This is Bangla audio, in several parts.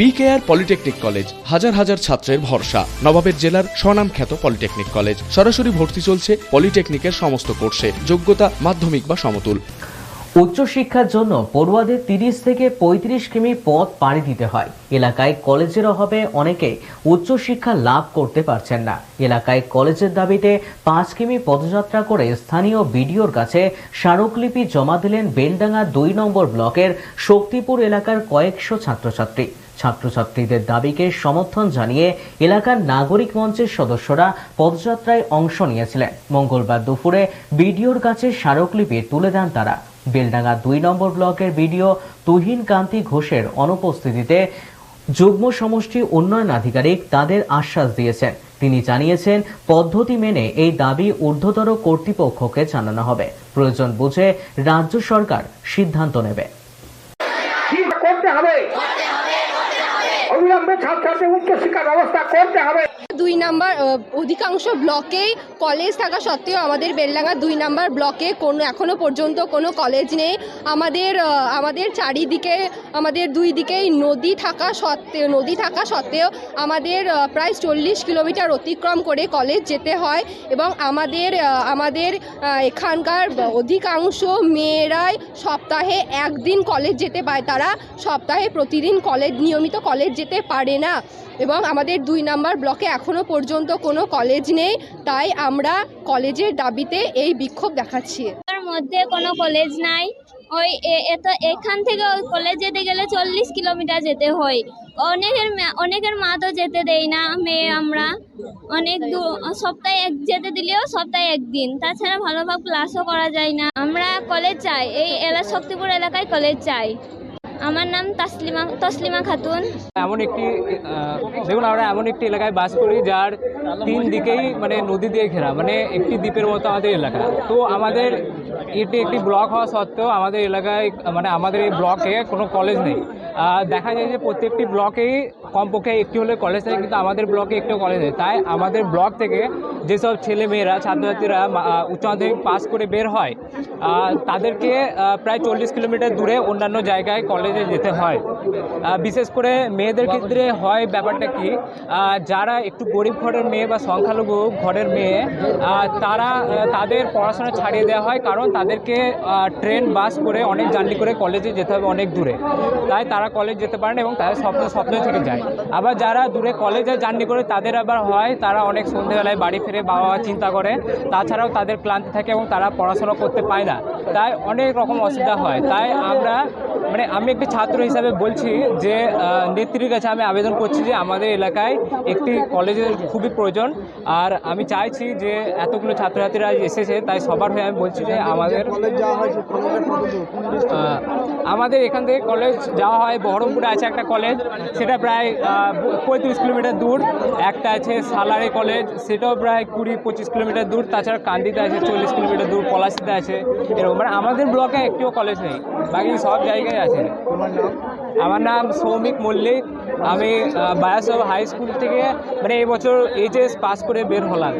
বিকেআর পলিটেকনিক কলেজ হাজার হাজার ছাত্রের ভরসা। নবাবের জেলার স্বনামখ্যাত পলিটেকনিক কলেজ সরাসরি ভর্তি চলছে পলিটেকনিকের সমস্ত কোর্সে। যোগ্যতা মাধ্যমিক বা সমতুল। উচ্চশিক্ষার জন্য পড়ুয়াদের তিরিশ থেকে পঁয়ত্রিশ কিমি পথ পাড়ি দিতে হয়। এলাকায় কলেজের অভাবে অনেকে উচ্চশিক্ষা লাভ করতে পারছেন না। এলাকায় কলেজের দাবিতে পাঁচ কিমি পদযাত্রা করে স্থানীয় বিডিওর কাছে স্মারকলিপি জমা দিলেন বেলডাঙ্গা দুই নম্বর ব্লকের শক্তিপুর এলাকার কয়েকশো ছাত্রছাত্রী। ছাত্রছাত্রীদের দাবিকে সমর্থন জানিয়ে এলাকার নাগরিক মঞ্চের সদস্যরা পদযাত্রায় অংশ নিয়েছিলেন। মঙ্গলবার দুপুরে বিডিওর কাছে স্মারকলিপি তুলে দেন তারা। বেলডাঙ্গা দুই নম্বর ব্লকের বিডিও তুহিন কান্তি ঘোষের অনুপস্থিতিতে যুগ্ম সমষ্টি উন্নয়ন আধিকারিক তাদের আশ্বাস দিয়েছেন। তিনি জানিয়েছেন, পদ্ধতি মেনে এই দাবি ঊর্ধ্বতর কর্তৃপক্ষকে জানানো হবে। প্রয়োজন বুঝে রাজ্য সরকার সিদ্ধান্ত নেবে কি করতে হবে ছাত্রছাত্রী উচ্চশিক্ষার ব্যবস্থা করতে হবে। দুই নাম্বার অধিকাংশ ব্লকেই কলেজ থাকা সত্ত্বেও আমাদের বেলডাঙ্গা দুই নাম্বার ব্লকে কোনো এখনও পর্যন্ত কোনো কলেজ নেই। আমাদের আমাদের চারিদিকে, আমাদের দুই দিকেই নদী থাকা সত্ত্বেও নদী থাকা সত্ত্বেও আমাদের প্রায় চল্লিশ কিলোমিটার অতিক্রম করে কলেজ যেতে হয় এবং আমাদের আমাদের এখানকার অধিকাংশ মেয়েরাই সপ্তাহে একদিন কলেজ যেতে পায়। তারা সপ্তাহে প্রতিদিন কলেজ নিয়মিত কলেজ যেতে পারে না এবং আমাদের দুই নাম্বার ব্লকে এখনও পর্যন্ত কোনো কলেজ নেই, তাই আমরা কলেজের দাবিতে এই বিক্ষোভ দেখাচ্ছি। মধ্যে কোনো কলেজ নাই। ওই এ- এত এখান থেকে ওই কলেজ যেতে গেলে চল্লিশ কিলোমিটার যেতে হয়। অনেকের অনেকের মা তো যেতে দেয় না, মেয়ে আমরা। অনেক সপ্তাহে এক, যেতে দিলেও সপ্তাহে একদিন। তাছাড়া ভালোভাবে ক্লাসও করা যায় না। আমরা কলেজ চাই, এই এলা, শক্তিপুর এলাকায় কলেজ চাই। আমার নাম তাসলিমা, তসলিমা খাতুন। এমন একটি দেখুন, আমরা এমন একটি এলাকায় বাস করি যার তিন দিকেই মানে নদী দিয়ে ঘেরা মানে একটি দ্বীপের মতো আমাদের এলাকা। তো আমাদের এটি একটি ব্লক হওয়া সত্ত্বেও আমাদের এলাকায় মানে আমাদের এই ব্লকে কোনো কলেজ নেই। দেখা যায় যে প্রত্যেকটি ব্লকেই কমপক্ষে একটি হলে কলেজ থাকে, কিন্তু আমাদের ব্লকে একটু কলেজ নেই। তাই আমাদের ব্লক থেকে যেসব ছেলে মেয়েরা ছাত্রছাত্রীরা উচ্চ মাধ্যমিক পাস করে বের হয় তাদেরকে প্রায় চল্লিশ কিলোমিটার দূরে অন্যান্য জায়গায় কলেজে যেতে হয়। বিশেষ করে মেয়েদের ক্ষেত্রে হয় ব্যাপারটা কি যারা একটু গরিব ঘরের মেয়ে বা সংখ্যালঘু ঘরের মেয়ে তারা তাদের পড়াশোনা ছাড়িয়ে দেওয়া হয়, কারণ তাদেরকে ট্রেন বাস করে অনেক জার্নি করে কলেজে যেতে হবে অনেক দূরে। তাই তারা কলেজ যেতে পারে না এবং তাদের স্বপ্ন স্বপ্ন থেকে যায়। আবার যারা দূরে কলেজে জার্নি করে তাদের আবার হয় তারা অনেক সন্ধ্যেবেলায় বাড়ি ফিরে বাবা মা চিন্তা করে। তাছাড়াও তাদের ক্লান্তি থাকে এবং তারা পড়াশোনা করতে পায় না। তাই অনেক রকম অসুবিধা হয়। তাই আমরা মানে আমি একটি ছাত্র হিসাবে বলছি যে নেত্রীর কাছে আমি আবেদন করছি যে আমাদের এলাকায় একটি কলেজের খুবই প্রয়োজন। আর আমি চাইছি যে এতগুলো ছাত্রছাত্রীরা এসেছে তাই সবার হয়ে আমি বলছি যে আমাদের আমাদের এখান থেকে কলেজ যাওয়া হয় বহরমপুরে আছে একটা কলেজ সেটা প্রায় পঁয়ত্রিশ কিলোমিটার দূর। একটা আছে সালারে কলেজ সেটাও প্রায় কুড়ি পঁচিশ কিলোমিটার দূর। তাছাড়া কান্দিতে আছে চল্লিশ কিলোমিটার দূর পলাশিতে আছে এরকম। মানে আমাদের ব্লকে একটিও কলেজ নেই বাকি সব জায়গায় আছে। আমার নাম সৌমিক মল্লিক। আমি বায়াসব হাই স্কুল থেকে মানে এবছর এইচএস পাস করে বের হলাম।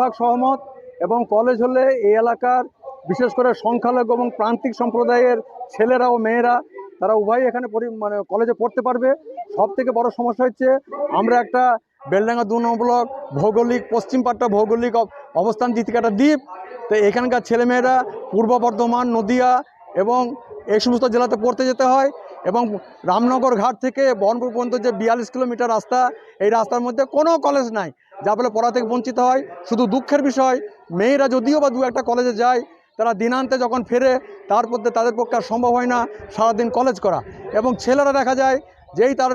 ভাগ সহমত এবং কলেজ হলে এই এলাকার বিশেষ করে সংখ্যালঘু এবং প্রান্তিক সম্প্রদায়ের ছেলেরা ও মেয়েরা, তারা উভয়ই এখানে মানে কলেজে পড়তে পারবে। সব থেকে বড় সমস্যা হচ্ছে, আমরা একটা বেলডাঙ্গা দু ব্লক ভৌগোলিক, পশ্চিম পাট্টা ভৌগোলিক অব- অবস্থান দিক থেকে একটা দ্বীপ। তো এখানকার ছেলেমেয়েরা পূর্ব বর্ধমান, নদিয়া এবং এই সমস্ত জেলাতে পড়তে যেতে হয় এবং রামনগর ঘাট থেকে বহরমপুর পর্যন্ত যে বিয়াল্লিশ কিলোমিটার রাস্তা, এই রাস্তার মধ্যে কোনো কলেজ নাই। যার ফলে পড়া থেকে বঞ্চিত হয়। শুধু দুঃখের বিষয়, মেয়েরা যদিও বা দু একটা কলেজে যায় তারা দিনান্তে যখন ফেরে তারপর দিয়ে তাদের পক্ষে সম্ভব হয় না সারাদিন কলেজ করা। এবং ছেলেরা দেখা যায়, যেই তার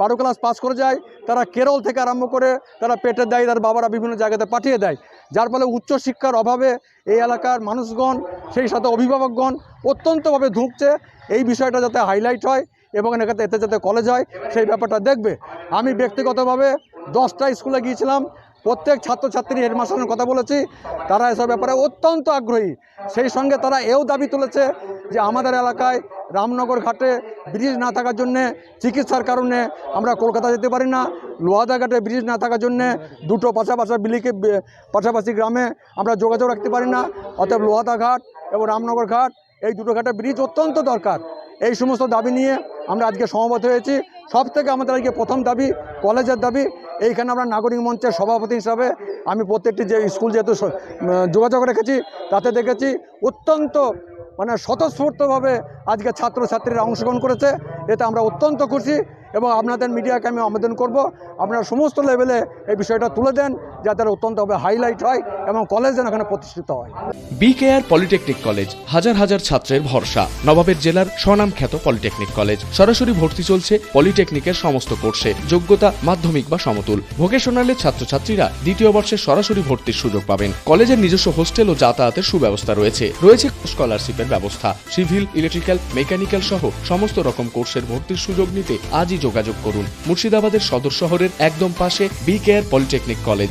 বারো ক্লাস পাস করে যায়, তারা কেরল থেকে আরম্ভ করে তারা পেটের দেয়, তার বাবারা বিভিন্ন জায়গাতে পাঠিয়ে দেয়। যার ফলে উচ্চশিক্ষার অভাবে এই এলাকার মানুষগণ, সেই সাথে অভিভাবকগণ অত্যন্তভাবে ধুঁকছে। এই বিষয়টা যাতে হাইলাইট হয় এবং এখানে এতে যাতে কলেজ হয়, সেই ব্যাপারটা দেখবে। আমি ব্যক্তিগতভাবে দশটা স্কুলে গিয়েছিলাম। প্রত্যেক ছাত্রছাত্রী হেডমাস্টারের কথা বলেছি, তারা এসব ব্যাপারে অত্যন্ত আগ্রহী। সেই সঙ্গে তারা এও দাবি তুলেছে যে আমাদের এলাকায় রামনগর ঘাটে ব্রিজ না থাকার জন্যে, চিকিৎসার কারণে আমরা কলকাতা যেতে পারি না। লোহাদা ঘাটে ব্রিজ না থাকার জন্যে দুটো পাশাপাশি বিলিকে, পাশাপাশি গ্রামে আমরা যোগাযোগ রাখতে পারি না। অতএব লোহাদা ঘাট এবং রামনগর ঘাট, এই দুটো ঘাটে ব্রিজ অত্যন্ত দরকার। এই সমস্ত দাবি নিয়ে আমরা আজকে সমবেত হয়েছি। সব থেকে আমাদের আজকে প্রথম দাবি, কলেজের দাবি, এইখানে আমরা নাগরিক মঞ্চের সভাপতি হিসাবে আমি প্রত্যেকটি যে স্কুল যেহেতু যোগাযোগ রেখেছি, তাতে দেখেছি অত্যন্ত মানে স্বতঃস্ফূর্তভাবে আজকে ছাত্রছাত্রীরা অংশগ্রহণ করেছে। এতে আমরা অত্যন্ত খুশি এবং আপনাদের মিডিয়াকে আমি আবেদন করব। আপনারা সমস্ত লেভেলে এই বিষয়টা তুলে দেন। যাতে অত্যন্তভাবে হাইলাইট হয় এবং কলেজ যেন এখানে প্রতিষ্ঠিত হয়। বিকেআর পলিটেকনিক কলেজ হাজার হাজার ছাত্রের ভরসা। নবাবের জেলার স্বনামখ্যাত পলিটেকনিক কলেজ সরাসরি ভর্তি চলছে পলিটেকনিকের সমস্ত কোর্সে যোগ্যতা, মাধ্যমিক বা সমতুল। ভোকেশনালের ছাত্রছাত্রীরা দ্বিতীয় বর্ষে সরাসরি ভর্তির সুযোগ পাবেন। কলেজের নিজস্ব হোস্টেল ও যাতায়াতের সুব্যবস্থা রয়েছে। রয়েছে স্কলারশিপের ব্যবস্থা। সিভিল ইলেকট্রিক্যাল মেকানিক্যাল সহ সমস্ত রকম কোর্সের ভর্তির সুযোগ নিতে আজই যোগাযোগ করুন। মুর্শিদাবাদের সদর শহরের একদম পাশে BKR polytechnic college